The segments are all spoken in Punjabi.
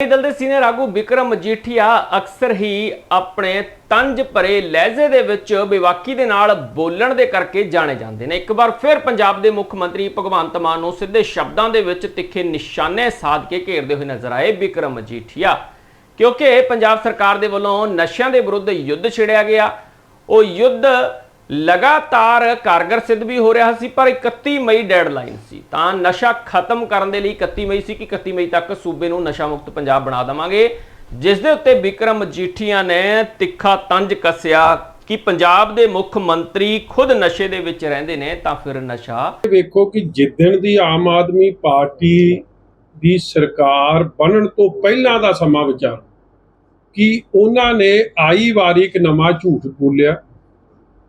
ਦਲ ਦੇ ਸੀਨੀਅਰ ਆਗੂ ਵਿਕਰਮ ਮਜੀਠੀਆ ਅਕਸਰ ਹੀ ਆਪਣੇ ਤੰਜ ਭਰੇ ਲਹਿਜ਼ੇ ਦੇ ਵਿੱਚ ਬੇਵਾਕੀ ਦੇ ਨਾਲ ਬੋਲਣ ਦੇ ਕਰਕੇ ਜਾਣੇ ਜਾਂਦੇ ਨੇ। ਇੱਕ ਵਾਰ ਫਿਰ ਪੰਜਾਬ ਦੇ ਮੁੱਖ ਮੰਤਰੀ ਭਗਵੰਤ ਮਾਨ ਨੂੰ ਸਿੱਧੇ ਸ਼ਬਦਾਂ ਦੇ ਵਿੱਚ ਤਿੱਖੇ ਨਿਸ਼ਾਨੇ ਸਾਧ ਕੇ ਘੇਰਦੇ ਹੋਏ ਨਜ਼ਰ ਆਏ ਵਿਕਰਮ ਮਜੀਠੀਆ ਕਿਉਂਕਿ ਪੰਜਾਬ ਸਰਕਾਰ ਦੇ ਵੱਲੋਂ ਨਸ਼ਿਆਂ ਦੇ ਵਿਰੁੱਧ ਯੁੱਧ ਛੇੜਿਆ ਗਿਆ। ਉਹ ਯੁੱਧ ਲਗਾਤਾਰ ਕਾਰਗਰ ਸਿੱਧ ਵੀ ਹੋ ਰਿਹਾ ਸੀ, ਪਰ 31 ਮਈ ਡੈਡਲਾਈਨ ਸੀ। ਤਾਂ ਨਸ਼ਾ ਖਤਮ ਕਰਨ ਦੇ ਲਈ 31 ਮਈ ਸੀ ਕਿ 31 ਮਈ ਤੱਕ ਸੂਬੇ ਨੂੰ ਨਸ਼ਾ ਮੁਕਤ ਪੰਜਾਬ ਬਣਾ ਦੇਵਾਂਗੇ। ਜਿਸ ਦੇ ਉੱਤੇ ਵਿਕਰਮ ਮਜੀਠੀਆ ਨੇ ਤਿੱਖਾ ਤੰਜ ਕੱਸਿਆ ਕਿ ਪੰਜਾਬ ਦੇ ਮੁੱਖ ਮੰਤਰੀ ਖੁਦ ਨਸ਼ੇ ਦੇ ਵਿੱਚ ਰਹਿੰਦੇ ਨੇ, ਤਾਂ ਫਿਰ ਨਸ਼ਾ ਵੇਖੋ ਕਿ ਜਿੱਦਣ ਦੀ ਆਮ ਆਦਮੀ ਪਾਰਟੀ ਦੀ ਸਰਕਾਰ ਬਣਨ ਤੋਂ ਪਹਿਲਾਂ ਦਾ ਸਮਾਂ ਵਿਚਾਰ, ਕਿ ਉਹਨਾਂ ਨੇ ਆਈ ਵਾਰੀ ਇੱਕ ਨਵਾਂ ਝੂਠ ਬੋਲਿਆ।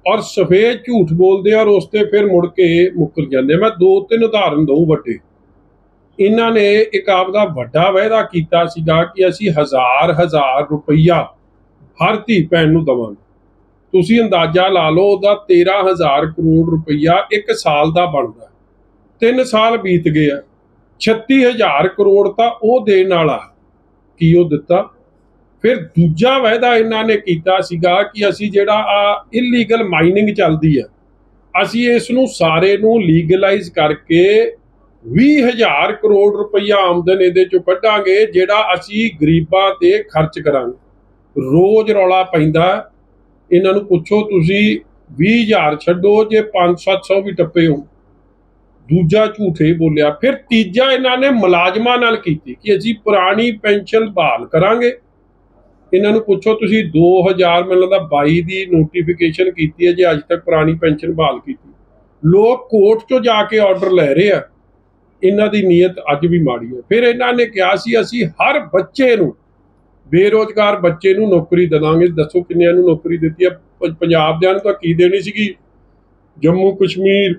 ਔਰ ਸਫੇਦ ਝੂਠ ਬੋਲਦੇ ਔਰ ਉਸ ਤੇ ਫਿਰ ਮੁੜ ਕੇ ਮੁੱਕਰ ਜਾਂਦੇ। ਮੈਂ ਦੋ ਤਿੰਨ ਉਦਾਹਰਨ ਦਊ ਵੱਡੇ। ਇਹਨਾਂ ਨੇ ਇੱਕ ਆਪਦਾ ਵੱਡਾ ਵਾਅਦਾ ਕੀਤਾ ਸੀਗਾ ਕਿ ਅਸੀਂ ਹਜ਼ਾਰ ਹਜ਼ਾਰ ਰੁਪਈਆ ਹਰ ਧੀ ਭੈਣ ਨੂੰ ਦਵਾਂਗੇ। ਤੁਸੀਂ ਅੰਦਾਜ਼ਾ ਲਾ ਲਓ, ਉਹਦਾ 13000 ਕਰੋੜ ਰੁਪਈਆ ਇੱਕ ਸਾਲ ਦਾ ਬਣਦਾ। ਤਿੰਨ ਸਾਲ ਬੀਤ ਗਏ ਆ। 36000 ਕਰੋੜ ਤਾਂ ਉਹ ਦੇਣ ਵਾਲਾ ਕੀ ਉਹ ਦਿੱਤਾ। ਫਿਰ ਦੂਜਾ ਵਾਅਦਾ ਇਹਨਾਂ ਨੇ ਕੀਤਾ ਸੀਗਾ ਕਿ ਅਸੀਂ ਜਿਹੜਾ ਆ ਇਲੀਗਲ ਮਾਈਨਿੰਗ ਚੱਲਦੀ ਆ, ਅਸੀਂ ਇਸ ਨੂੰ ਸਾਰੇ ਨੂੰ ਲੀਗਲਾਈਜ਼ ਕਰਕੇ 20000 ਕਰੋੜ ਰੁਪਈਆ ਆਮਦਨ ਇਹਦੇ ਚੋਂ ਕੱਢਾਂਗੇ, ਜਿਹੜਾ ਅਸੀਂ ਗਰੀਬਾਂ ਤੇ ਖਰਚ ਕਰਾਂਗੇ। ਰੋਜ਼ ਰੌਲਾ ਪੈਂਦਾ। ਇਹਨਾਂ ਨੂੰ ਪੁੱਛੋ ਤੁਸੀਂ 20000 ਛੱਡੋ, ਜੇ 5-700 ਵੀ ਟੱਪੇ ਹੋ। ਦੂਜਾ ਝੂਠੇ ਬੋਲਿਆ। ਫਿਰ ਤੀਜਾ ਇਹਨਾਂ ਨੇ ਮੁਲਾਜ਼ਮਾਂ ਨਾਲ ਕੀਤੀ ਕਿ ਅਸੀਂ ਪੁਰਾਣੀ ਪੈਨਸ਼ਨ ਬਹਾਲ ਕਰਾਂਗੇ। ਇਹਨਾਂ ਨੂੰ ਪੁੱਛੋ, ਤੁਸੀਂ 2000 ਮੈਨੂੰ ਲੱਗਦਾ 22 ਦੀ ਨੋਟੀਫਿਕੇਸ਼ਨ ਕੀਤੀ ਹੈ ਜੇ ਅੱਜ ਤੱਕ ਪੁਰਾਣੀ ਪੈਨਸ਼ਨ ਬਹਾਲ ਕੀਤੀ। ਲੋਕ ਕੋਰਟ 'ਚੋਂ ਜਾ ਕੇ ਆਰਡਰ ਲੈ ਰਹੇ ਆ। ਇਹਨਾਂ ਦੀ ਨੀਅਤ ਅੱਜ ਵੀ ਮਾੜੀ ਹੈ। ਫਿਰ ਇਹਨਾਂ ਨੇ ਕਿਹਾ ਸੀ, ਅਸੀਂ ਹਰ ਬੱਚੇ ਨੂੰ, ਬੇਰੋਜ਼ਗਾਰ ਬੱਚੇ ਨੂੰ ਨੌਕਰੀ ਦੇਵਾਂਗੇ। ਦੱਸੋ ਕਿੰਨਿਆਂ ਨੂੰ ਨੌਕਰੀ ਦਿੱਤੀ ਹੈ? ਪ- ਪੰਜਾਬ ਦਿਆਂ ਨੂੰ ਤਾਂ ਕੀ ਦੇਣੀ ਸੀਗੀ? ਜੰਮੂ ਕਸ਼ਮੀਰ,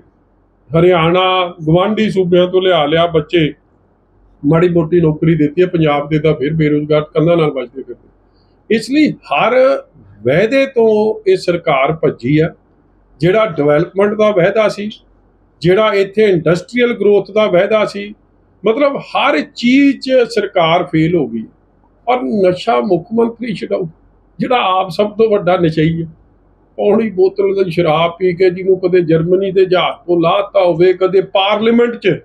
ਹਰਿਆਣਾ ਗਵਾਂਢੀ ਸੂਬਿਆਂ ਤੋਂ ਲਿਆ ਲਿਆ ਬੱਚੇ। ਮਾੜੀ ਮੋਟੀ ਨੌਕਰੀ ਦਿੱਤੀ ਹੈ। ਪੰਜਾਬ ਦੇ ਤਾਂ ਫਿਰ ਬੇਰੋਜ਼ਗਾਰ ਕੰਨਾਂ ਨਾਲ ਵੱਜਦੇ ਇਸ ਲਈ ਹਰ ਵਾਅਦੇ ਤੋਂ ਇਹ ਸਰਕਾਰ ਭੱਜੀ ਆ, ਜਿਹੜਾ ਡਿਵੈਲਪਮੈਂਟ ਦਾ ਵਾਅਦਾ ਸੀ, ਜਿਹੜਾ ਇੱਥੇ ਇੰਡਸਟਰੀਅਲ ਗਰੋਥ ਦਾ ਵਾਅਦਾ ਸੀ, ਮਤਲਬ ਹਰ ਚੀਜ਼ 'ਚ ਸਰਕਾਰ ਫੇਲ ਹੋ ਗਈ। ਔਰ ਨਸ਼ਾ ਮੁੱਖ ਮੰਤਰੀ ਛਡਾਊ ਜਿਹੜਾ ਆਪ ਸਭ ਤੋਂ ਵੱਡਾ ਨਸ਼ਈ ਹੈ ਪੌਣੀ ਬੋਤਲ ਦੀ ਸ਼ਰਾਬ ਪੀ ਕੇ ਜਿਹਨੂੰ ਕਦੇ ਜਰਮਨੀ ਦੇ ਜਹਾਜ਼ ਤੋਂ ਲਾਤਾ ਹੋਵੇ, ਕਦੇ ਪਾਰਲੀਮੈਂਟ 'ਚ,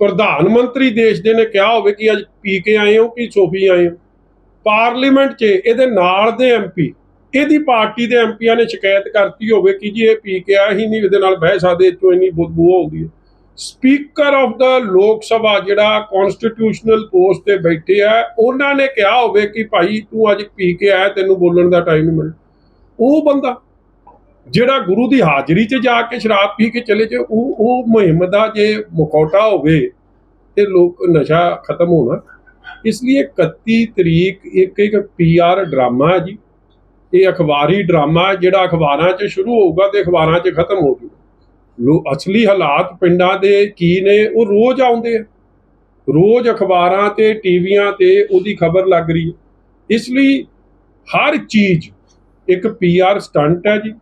ਪ੍ਰਧਾਨ ਮੰਤਰੀ ਦੇਸ਼ ਦੇ ਨੇ ਕਿਹਾ ਹੋਵੇ ਕਿ ਅੱਜ ਪੀ ਕੇ ਆਏ ਹੋ ਕਿ ਸੋਫੀ ਆਏ ਹੋ। ਪਾਰਲੀਮੈਂਟ 'ਚ ਇਹਦੇ ਨਾਲ ਦੇ ਐਮਪੀ ਇਹਦੀ ਪਾਰਟੀ ਦੇ ਐਮਪੀਆਂ ਨੇ ਸ਼ਿਕਾਇਤ ਕਰਤੀ ਹੋਵੇ ਕਿ ਜੀ ਇਹ ਪੀ ਕੇ ਆਇਆ ਹੀ ਨਹੀਂ ਇਹਦੇ ਨਾਲ ਬਹਿ ਸਕਦੇ ਇਹ ਇੰਨੀ ਬਦਬੂ ਆਉਂਦੀ ਹੈ। ਸਪੀਕਰ ਆਫ ਦਾ ਲੋਕ ਸਭਾ ਜਿਹੜਾ ਕਨਸਟੀਟਿਊਸ਼ਨਲ ਪੋਸਟ ਤੇ ਬੈਠੇ ਆ, ਉਹਨਾਂ ਨੇ ਕਿਹਾ ਹੋਵੇ ਕਿ ਭਾਈ ਤੂੰ ਅੱਜ ਪੀ ਕੇ ਆਇਆ, ਤੈਨੂੰ ਬੋਲਣ ਦਾ ਟਾਈਮ ਨਹੀਂ ਮਿਲ। ਉਹ ਬੰਦਾ, ਜਿਹੜਾ ਗੁਰੂ ਦੀ ਹਾਜ਼ਰੀ 'ਚ ਜਾ ਕੇ ਸ਼ਰਾਬ ਪੀ ਕੇ ਚਲੇ ਜੇ ਉਹ ਉਹ ਮੁਹਿੰਮ ਦਾ ਜੇ ਮੁਕੌਟਾ ਹੋਵੇ ਤੇ ਲੋਕ, ਨਸ਼ਾ ਖਤਮ ਹੋਣਾ। ਇਸ ਲਈ 31 ਤਰੀਕ ਇੱਕ ਇੱਕ ਪੀਆਰ ਡਰਾਮਾ ਹੈ ਜੀ। ਇਹ ਅਖਬਾਰੀ ਡਰਾਮਾ ਜਿਹੜਾ ਅਖਬਾਰਾਂ 'ਚ ਸ਼ੁਰੂ ਹੋਊਗਾ ਤੇ ਅਖਬਾਰਾਂ 'ਚ ਖਤਮ ਹੋ ਜੂਗਾ। ਲੋ, ਅਸਲੀ ਹਾਲਾਤ ਪਿੰਡਾਂ ਦੇ ਕੀ ਨੇ, ਉਹ ਰੋਜ਼ ਆਉਂਦੇ ਆ। ਰੋਜ਼ ਅਖਬਾਰਾਂ ਤੇ, ਟੀਵੀਆਂ ਤੇ ਉਹਦੀ ਖਬਰ ਲੱਗ ਰਹੀ ਹੈ। ਇਸ ਲਈ ਹਰ ਚੀਜ਼ ਇੱਕ ਪੀਆਰ ਸਟੰਟ ਹੈ ਜੀ।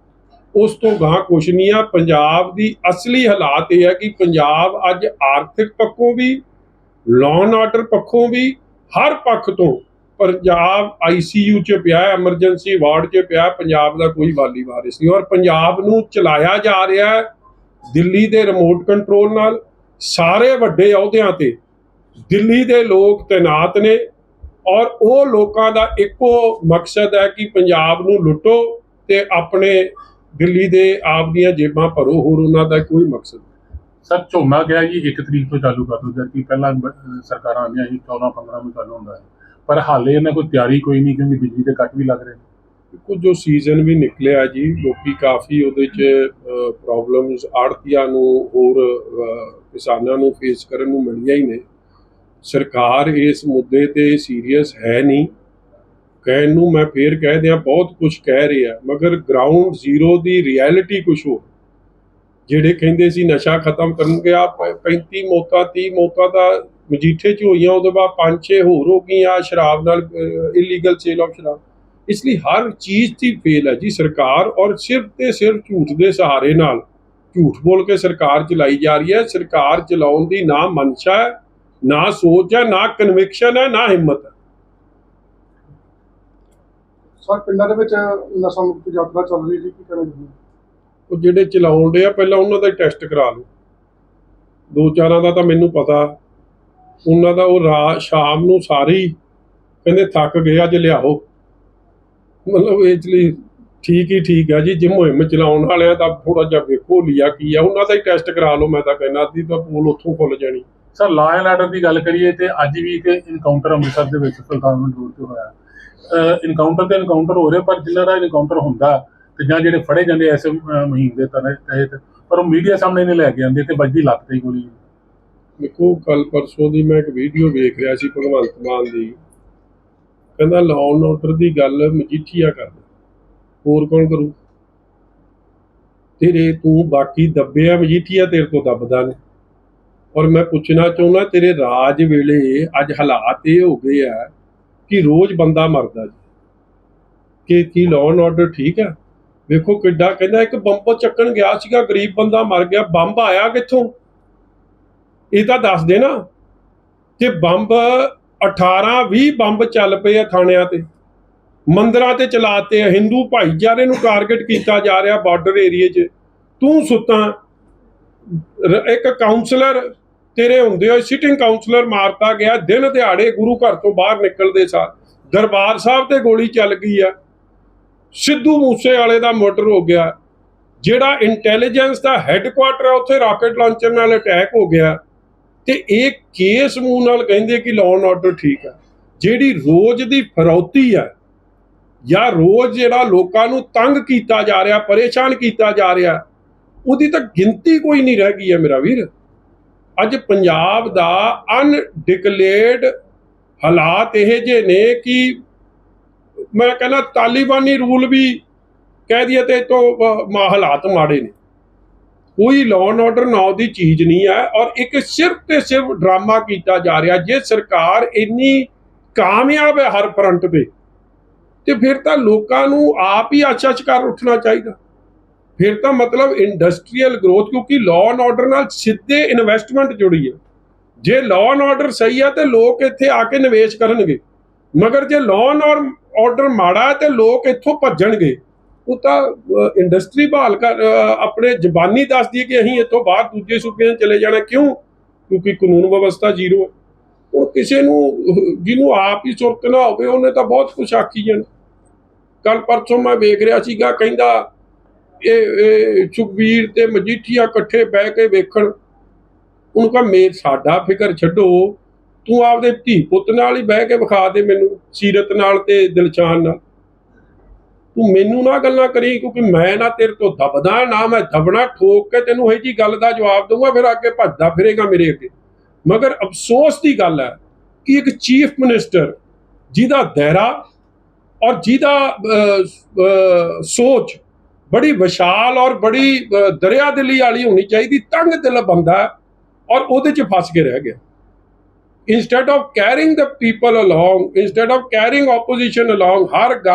ਉਸ ਤੋਂ ਗਾਂ ਕੁਛ ਨਹੀਂ ਆ। ਪੰਜਾਬ ਦੀ ਅਸਲੀ ਹਾਲਾਤ ਇਹ ਹੈ ਕਿ ਪੰਜਾਬ ਅੱਜ ਆਰਥਿਕ ਪੱਖੋਂ ਵੀ ਲਾਅ ਆਰਡਰ ਪੱਖੋਂ ਵੀ ਹਰ ਪੱਖ ਤੋਂ ਪੰਜਾਬ ਆਈਸੀਯੂ ਚ ਪਿਆ ਐਮਰਜੈਂਸੀ ਵਾਰਡ ਚ ਪਿਆ, ਪੰਜਾਬ ਦਾ ਕੋਈ ਵਾਲੀ ਵਾਰਿਸ ਨਹੀਂ। ਔਰ ਪੰਜਾਬ ਨੂੰ ਚਲਾਇਆ ਜਾ ਰਿਹਾ ਹੈ ਦਿੱਲੀ ਦੇ ਰਿਮੋਟ ਕੰਟਰੋਲ ਨਾਲ। ਸਾਰੇ ਵੱਡੇ ਅਹੁਦਿਆਂ ਤੇ ਦਿੱਲੀ ਦੇ ਲੋਕ ਤੈਨਾਤ ਨੇ। ਔਰ ਉਹ ਲੋਕਾਂ ਦਾ ਇੱਕੋ ਮਕਸਦ ਹੈ ਕਿ ਪੰਜਾਬ ਨੂੰ ਲੁੱਟੋ ਤੇ ਆਪਣੇ ਦਿੱਲੀ ਦੇ ਆਪ ਦੀਆਂ ਜੇਬਾਂ ਭਰੋ। ਹੋਰ ਉਹਨਾਂ ਦਾ ਕੋਈ ਮਕਸਦ ਨਹੀਂ। ਸਰ ਝੋਨਾ ਗਿਆ ਜੀ 1 ਤਰੀਕ ਤੋਂ ਚਾਲੂ ਕਰ ਦੋ ਜਦਕਿ ਪਹਿਲਾਂ ਬ- ਸਰਕਾਰਾਂ ਆਉਂਦੀਆਂ ਸੀ 14 15 ਨੂੰ ਚਾਲੂ ਹੁੰਦਾ ਹੈ ਪਰ ਹਾਲੇ ਇਹਨਾਂ ਕੋਈ ਤਿਆਰੀ ਕੋਈ ਨਹੀਂ ਕਿਉਂਕਿ ਬਿਜਲੀ ਦੇ ਕੱਟ ਵੀ ਲੱਗ ਰਹੇ ਨੇ। ਕੁਝ ਜੋ ਸੀਜ਼ਨ ਵੀ ਨਿਕਲਿਆ ਜੀ ਲੋਕੀ ਕਾਫੀ ਉਹਦੇ ਚ ਪ੍ਰੋਬਲਮਸ ਆੜਤੀਆਂ ਨੂੰ ਹੋਰ ਅਹ, ਕਿਸਾਨਾਂ ਨੂੰ ਫੇਸ ਕਰਨ ਨੂੰ ਮਿਲੀਆਂ ਹੀ ਨੇ। ਸਰਕਾਰ ਇਸ ਮੁੱਦੇ ਤੇ ਸੀਰੀਅਸ ਹੈ ਨਹੀਂ। ਕਹਿਣ ਨੂੰ ਮੈਂ ਫੇਰ ਕਹਿ ਦਿਆਂ ਬਹੁਤ ਕੁਝ ਕਹਿ ਰਿਹਾ ਮਗਰ ਗਰਾਊਂਡ ਜ਼ੀਰੋ ਦੀ ਰਿਐਲਿਟੀ ਕੁਝ ਹੋਰ। ਜਿਹੜੇ ਕਹਿੰਦੇ ਸੀ ਨਸ਼ਾ ਖਤਮ ਕਰਨ ਗਿਆ 35 ਮੌਤਾਂ 30 ਮੌਤਾਂ ਦਾ ਮਜੀਠੇ 'ਚ ਹੋਈਆਂ, ਉਹਦੇ ਬਾਅਦ 5-6 ਹੋਰ ਹੋ ਗਈਆਂ ਸ਼ਰਾਬ ਨਾਲ ਇਲੀਗਲ ਸੇਲ ਆਫ ਸ਼ਰਾਬ। ਇਸ ਲਈ ਹਰ ਚੀਜ਼ ਦੀ ਫੇਲ ਹੈ ਜੀ ਸਰਕਾਰ, ਔਰ ਸਿਰਫ ਤੇ ਸਿਰਫ ਝੂਠ ਦੇ ਸਹਾਰੇ ਨਾਲ, ਝੂਠ ਬੋਲ ਕੇ ਸਰਕਾਰ ਚਲਾਈ ਜਾ ਰਹੀ ਹੈ। ਸਰਕਾਰ ਚਲਾਉਣ ਦੀ ਨਾ ਮਨਸ਼ਾ ਹੈ, ਨਾ ਸੋਚ ਹੈ, ਨਾ ਕਨਵਿਕਸ਼ਨ ਹੈ, ਨਾ ਹਿੰਮਤ ਹੈ। ਸਰ, ਪਿੰਡਾਂ ਦੇ ਵਿੱਚ ਨਸ਼ਾ ਮੁਕਤ ਯਾਤਰਾ ਚੱਲ ਰਹੀ ਸੀ ਕੀ ਕਰਨਾ ਉਹ ਜਿਹੜੇ ਚਲਾਉਣ ਦੇ ਆ, ਪਹਿਲਾਂ ਉਹਨਾਂ ਦਾ ਟੈਸਟ ਕਰਾ ਲਓ। ਦੋ ਚਾਰਾਂ ਦਾ ਤਾਂ ਮੈਨੂੰ ਪਤਾ। ਉਹਨਾਂ ਦਾ ਉਹ ਰਾਤ, ਸ਼ਾਮ ਨੂੰ ਸਾਰੇ ਕਹਿੰਦੇ ਥੱਕ ਗਏ, ਅੱਜ ਲਿਆਓ। ਮਤਲਬ ਇਸ ਲਈ ਠੀਕ ਹੀ ਠੀਕ ਆ ਜੀ, ਜੇ ਮੁਹਿੰਮ ਚਲਾਉਣ ਵਾਲਿਆਂ ਦਾ ਥੋੜਾ ਜਿਹਾ ਵੇਖੋ ਲਿਆ ਕੀ ਆ, ਉਹਨਾਂ ਦਾ ਹੀ ਟੈਸਟ ਕਰਾ ਲਓ ਮੈਂ ਤਾਂ ਕਹਿੰਦਾ, ਅੱਧੀ ਤਾਂ ਪੂਲ ਉੱਥੋਂ ਖੁੱਲ ਜਾਣੀ। ਸਰ ਲਾ ਐਂਡ ਆਰਡਰ ਦੀ ਗੱਲ ਕਰੀਏ ਤੇ ਅੱਜ ਵੀ ਇੱਕ ਇਨਕਾਊਂਟਰ ਅੰਮ੍ਰਿਤਸਰ ਦੇ ਵਿੱਚ ਸੁਲਤਾਨਪੁਰ ਰੋਡ ਤੇ ਹੋਇਆ। ਇਨਕਾਊਂਟਰ ਤੇ ਇਨਕਾਊਂਟਰ ਹੋ ਰਿਹਾ, ਪਰ ਜਿਨ੍ਹਾਂ ਦਾ ਇਨਕਾਊਂਟਰ ਹੁੰਦਾ ਤੇ ਜਾਂ ਜਿਹੜੇ ਫੜੇ ਜਾਂਦੇ ਐਸੇ ਅਹ, ਮੁਹਿੰਮ ਦੇ ਤਹਿਤ ਤਹਿਤ, ਪਰ ਉਹ ਮੀਡੀਆ ਸਾਹਮਣੇ ਨਹੀਂ ਲੈ ਕੇ ਆਉਂਦੇ ਤੇ ਵੱਜੀ ਲੱਤ ਤੇ ਹੀ ਗੋਲੀ। ਦੇਖੋ ਕੱਲ ਪਰਸੋਂ ਦੀ ਮੈਂ ਇੱਕ ਵੀਡੀਓ ਵੇਖ ਰਿਹਾ ਸੀ ਭਗਵੰਤ ਮਾਨ ਦੀ। ਕਹਿੰਦਾ ਲਾਅ ਆਰਡਰ ਦੀ ਗੱਲ ਮਜੀਠੀਆ ਕਰਦਾ। ਹੋਰ ਕੌਣ ਕਰੂ? ਤੇਰੇ ਤੂੰ ਬਾਕੀ ਦੱਬਿਆ ਮਜੀਠੀਆ ਤੇਰੇ ਤੋਂ ਦੱਬਦਾ ਨਹੀਂ। ਔਰ ਮੈਂ ਪੁੱਛਣਾ ਚਾਹੁੰਦਾ ਤੇਰੇ ਰਾਜ ਵੇਲੇ ਅੱਜ ਹਾਲਾਤ ਇਹ ਹੋ ਗਏ ਆ ਕਿ ਰੋਜ਼ ਬੰਦਾ ਮਰਦਾ ਜੀ। ਕਿ ਕੀ ਲਾਅ ਆਰਡਰ ਠੀਕ ਆ? ਵੇਖੋ ਕਿੱਡਾ ਕਹਿੰਦਾ ਇੱਕ ਬੰਬ ਚੱਕਣ ਗਿਆ ਸੀਗਾ, ਗਰੀਬ ਬੰਦਾ ਮਰ ਗਿਆ, ਬੰਬ ਆਇਆ ਕਿੱਥੋਂ? ਇਹ ਤਾਂ ਦੱਸ ਦੇ ਨਾ ਕਿ ਬੰਬ 18 20 ਬੰਬ ਚੱਲ ਪਏ ਆ ਥਾਣਿਆਂ ਤੇ। ਮੰਦਰਾਂ ਤੇ ਚਲਾਤੇ ਆ ਹਿੰਦੂ ਭਾਈਚਾਰੇ ਨੂੰ ਟਾਰਗੇਟ ਕੀਤਾ ਜਾ ਰਿਹਾ ਬਾਰਡਰ ਏਰੀਏ 'ਚ। ਤੂੰ ਸੁੱਤਾ। ਇੱਕ ਕਾਉਂਸਲਰ ਤੇਰੇ ਹੁੰਦੇ ਹੋਏ ਸਿਟਿੰਗ ਕਾਉਂਸਲਰ ਮਾਰਤਾ ਗਿਆ, ਦਿਨ ਦਿਹਾੜੇ ਗੁਰੂ ਘਰ ਤੋਂ ਬਾਹਰ ਨਿਕਲਦੇ ਸਾਰ। ਦਰਬਾਰ ਸਾਹਿਬ ਤੇ ਗੋਲੀ ਚੱਲ ਗਈ ਆ। ਸਿੱਧੂ ਮੂਸੇ ਵਾਲੇ ਦਾ ਮਰਡਰ ਹੋ ਗਿਆ। ਜਿਹੜਾ ਇੰਟੈਲੀਜੈਂਸ ਦਾ ਹੈੱਡਕੁਆਟਰ ਹੈ ਉੱਥੇ ਰਾਕਟ ਲਾਂਚਰ ਨਾਲ ਅਟੈਕ ਹੋ ਗਿਆ। ਤੇ ਇਹ ਕੇਸ ਮੂੰਹ ਨਾਲ ਕਹਿੰਦੇ ਕਿ ਲਾਅ ਆਰਡਰ ਠੀਕ ਹੈ ਜਿਹੜੀ ਰੋਜ਼ ਦੀ ਫਰੌਤੀ ਹੈ ਜਾਂ ਰੋਜ਼ ਜਿਹੜਾ ਲੋਕਾਂ ਨੂੰ ਤੰਗ ਕੀਤਾ ਜਾ ਰਿਹਾ, ਪਰੇਸ਼ਾਨ ਕੀਤਾ ਜਾ ਰਿਹਾ, ਉਹਦੀ ਤਾਂ ਗਿਣਤੀ ਕੋਈ ਨਹੀਂ ਰਹਿ ਗਈ ਹੈ ਮੇਰਾ ਵੀਰ। ਅੱਜ ਪੰਜਾਬ ਦਾ ਅਨਡਿਕਲੇਅਰਡ ਹਾਲਾਤ ਇਹ ਜੇ ਨੇ ਕਿ ਮੈਂ ਕਹਿੰਦਾ ਤਾਲਿਬਾਨੀ ਰੂਲ ਵੀ ਕਹਿ ਦਈਏ ਤੇ ਤੋਂ ਹਾਲਾਤ ਮਾੜੇ ਨੇ। ਕੋਈ ਲਾਅ ਐਂਡ ਆਰਡਰ ਨਾਮ ਦੀ ਚੀਜ਼ ਨਹੀਂ ਹੈ ਔਰ ਇੱਕ ਸਿਰਫ ਤੇ ਸਿਰਫ ਡਰਾਮਾ ਕੀਤਾ ਜਾ ਰਿਹਾ, ਜੇ ਸਰਕਾਰ ਇੰਨੀ ਕਾਮਯਾਬ ਹੈ ਹਰ ਫਰੰਟ ਤੇ ਤੇ ਫਿਰ ਤਾਂ ਲੋਕਾਂ ਨੂੰ ਆਪ ਹੀ ਆਚਾ ਕਰ ਉੱਠਣਾ ਚਾਹੀਦਾ। ਫਿਰ ਤਾਂ ਮਤਲਬ ਇੰਡਸਟਰੀਅਲ ਗਰੋਥ ਕਿਉਂਕਿ ਲਾਅ ਐਂਡ ਆਰਡਰ ਨਾਲ ਸਿੱਧੇ ਇਨਵੈਸਟਮੈਂਟ ਜੁੜੀ ਹੈ। ਜੇ ਲਾਅ ਐਂਡ ਆਰਡਰ ਸਹੀ ਹੈ ਤੇ ਲੋਕ ਇੱਥੇ ਆ ਕੇ ਨਿਵੇਸ਼ ਕਰਨਗੇ। ਮਗਰ ਜੇ ਲੋਨ ਔਰ ਆਰਡਰ ਮਾੜਾ ਹੈ ਤੇ ਲੋਕ ਇੱਥੋਂ ਭੱਜਣਗੇ। ਉਹ ਤਾਂ ਇੰਡਸਟਰੀ ਬਹਾਲ ਕਰ ਆਪਣੇ ਜ਼ਬਾਨੀ ਦੱਸਦੀ ਹੈ ਕਿ ਅਸੀਂ ਇੱਥੋਂ ਬਾਹਰ ਦੂਜੇ ਸੂਬਿਆਂ ਚਲੇ ਜਾਣਾ। ਕਿਉਂ? ਕਿਉਂਕਿ ਕਾਨੂੰਨ ਵਿਵਸਥਾ ਜ਼ੀਰੋ ਹੈ। ਉਹ ਕਿਸੇ ਨੂੰ, ਜਿਹਨੂੰ ਆਪ ਹੀ ਸੁਰਤ ਨਾ ਹੋਵੇ, ਉਹਨੇ ਤਾਂ ਬਹੁਤ ਕੁਝ ਆਖੀ ਜਾਣਾ। ਕੱਲ ਪਰਸੋਂ ਮੈਂ ਵੇਖ ਰਿਹਾ ਸੀਗਾ, ਕਹਿੰਦਾ, ਇਹ ਇਹ ਸੁਖਬੀਰ ਤੇ ਮਜੀਠੀਆ ਇਕੱਠੇ ਬਹਿ ਕੇ ਵੇਖਣ। ਉਹਨੂੰ ਕਹਾ ਮੇਰ ਸਾਡਾ ਫਿਕਰ ਛੱਡੋ। ਤੂੰ ਆਪਦੇ ਧੀ ਪੁੱਤ ਨਾਲ ਹੀ ਬਹਿ ਕੇ ਵਿਖਾ ਦੇ ਮੈਨੂੰ ਸੀਰਤ ਨਾਲ ਤੇ ਦਿਲਸ਼ਾਨ ਨਾਲ। ਤੂੰ ਮੈਨੂੰ ਨਾ ਗੱਲਾਂ ਕਰੀ ਕਿਉਂਕਿ ਮੈਂ ਨਾ ਤੇਰੇ ਤੋਂ ਦਬਦਾ ਨਾ ਮੈਂ ਦਬਣਾ ਠੋਕ ਕੇ ਤੈਨੂੰ ਇਹ ਜੀ ਗੱਲ ਦਾ ਜਵਾਬ ਦਊਂਗਾ ਫਿਰ ਅੱਗੇ ਭੱਜਦਾ ਫਿਰੇਗਾ ਮੇਰੇ ਅੱਗੇ। ਮਗਰ ਅਫਸੋਸ ਦੀ ਗੱਲ ਹੈ ਕਿ ਇੱਕ ਚੀਫ ਮਿਨਿਸਟਰ ਜਿਹਦਾ ਦਾਇਰਾ ਔਰ ਜਿਹਦਾ ਸੋਚ ਬੜੀ ਵਿਸ਼ਾਲ ਔਰ ਬੜੀ ਅਹ, ਦਰਿਆ ਦਿਲੀ ਵਾਲੀ ਹੋਣੀ ਚਾਹੀਦੀ ਤੰਗ ਦਿਲ ਬੰਦਾ ਔਰ ਉਹਦੇ 'ਚ ਫਸ ਕੇ ਰਹਿ ਗਿਆ। instead of carrying the people along, instead of carrying opposition along, her